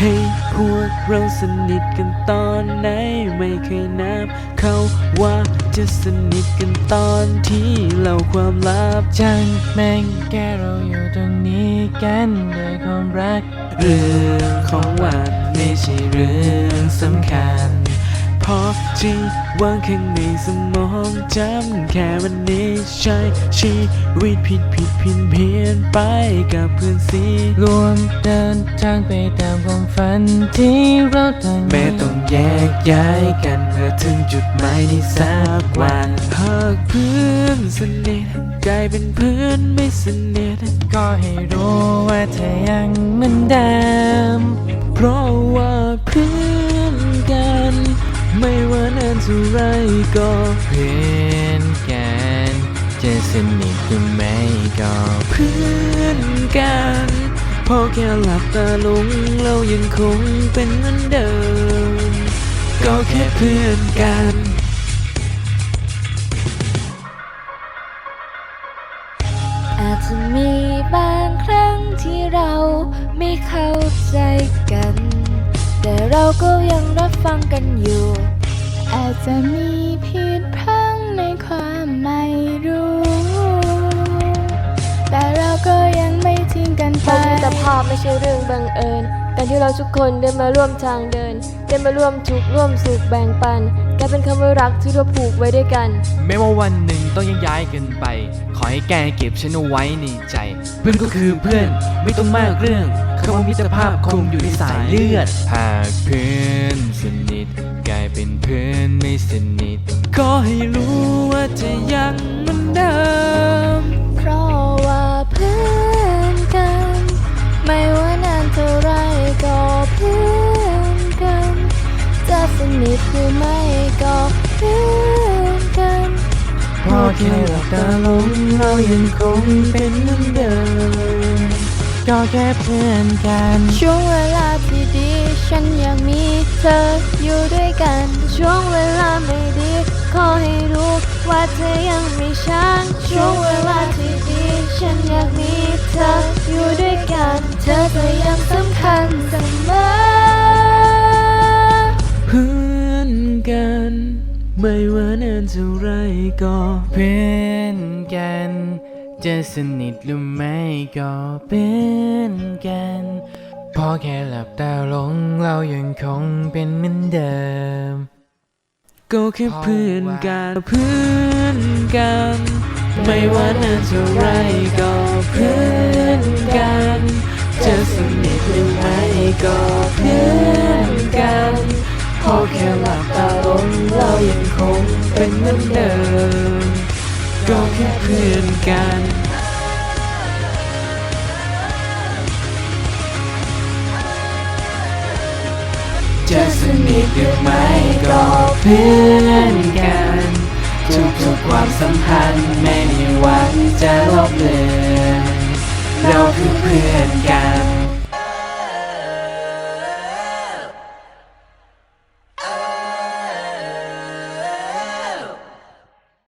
ให้พวกเราสนิทกันตอนไหน ไม่เคยนับ เขาว่าจะสนิทกันตอนที่เราความลับจังแม่งแค่เราอยู่ตรงนี้กันด้วยความรัก เรื่องของหวานไม่ใช่เรื่องสำคัญ พราะที่วางข้างในสมองจำแค่วันนี้ใช้ชีวิตผิดผิดเพี้ยนเพี้ยนไปกับเพื่อนสีรวมเดินทางไปตามความฝันที่เราต่างแม้ต้องแยกย้ายกันเมื่อถึงจุดหมายในสักวันหากเพื่อนสนิทกลายเป็นเพื่อนไม่สนิทก็ให้รู้ว่าเธอยังเหมือนเดิมเพราะว่าเพื่อนกันไม่ ว่านานเท่าไรก็เพื่อนกันจะสนิทหรือไม่ก็เพื่อนกันพอแค่หลับตาลงเรายังคงเป็นเหมือนเดิม ก็แค่เพื่อนกันอาจจะมีบางครั้งที่เราไม่เข้าใจกัน แต่เราก็ยังรับฟังกันอยู่ อาจจะมีผิดพลังในความไม่รู้ แต่เราก็ยังไม่ทิ้งกันไปมิตรภาพไม่ใช่เรื่องบังเอิญ การที่เราทุกคนได้มาร่วมทางเดิน ได้มาร่วมทุกข์ร่วมสุขแบ่งปันกลายเป็นคำว่ารักที่เราผูกไว้ด้วยกัน ไม่ว่าวันหนึ่งต้องยังย้ายกันไป ขอให้แกเก็บฉันเอาไว้ในใจ เพื่อนก็คือเพื่อนไม่ต้องมากเรื่องคำว่ามิตรภาพคงอยู่ในสายเลือดหากเพื่อนสนิทกลายเป็นเพื่อนไม่สนิท ก็ให้รู้ว่าจะยังมือนเดิ รือไม่ก็เพื่อนกันพอแค่หลับตาลงเรายังคงเป็นเหมือนเดิมก็แค่เพื่อนกัน ช่วงเวลาที่ดี ฉันยังมีเธออยู่ด้วยกัน ช่วงเวลาไม่ดี ขอให้รู้ว่าเธอยังมีฉันช่วงเวลาที่ดี ฉันอยากมีเธออยู่ด้วย ท่าไรก็เพื่อนกัน จะสนิทหรือไม่ก็เพื่อนกัน พอแค่หลับตาลงเรายังคงเป็นเหมือนเดิม ก็แค่เพื่อนกันเพื่อนกัน ไม่ว่านานเท่าไรก็เพื่อนกัน จะสนิทหรือไม่ก็เพื่อนกัน พอแค่หลับตาลงเรายังคง มือนเดิมก็แค่เพื่อนกันจะสนิทหรือไม่ก็เพื่อนกัน ทุกๆความสัมพันธ์ไม่มีวันจะลบเลือนเราคือเพื่อนกัน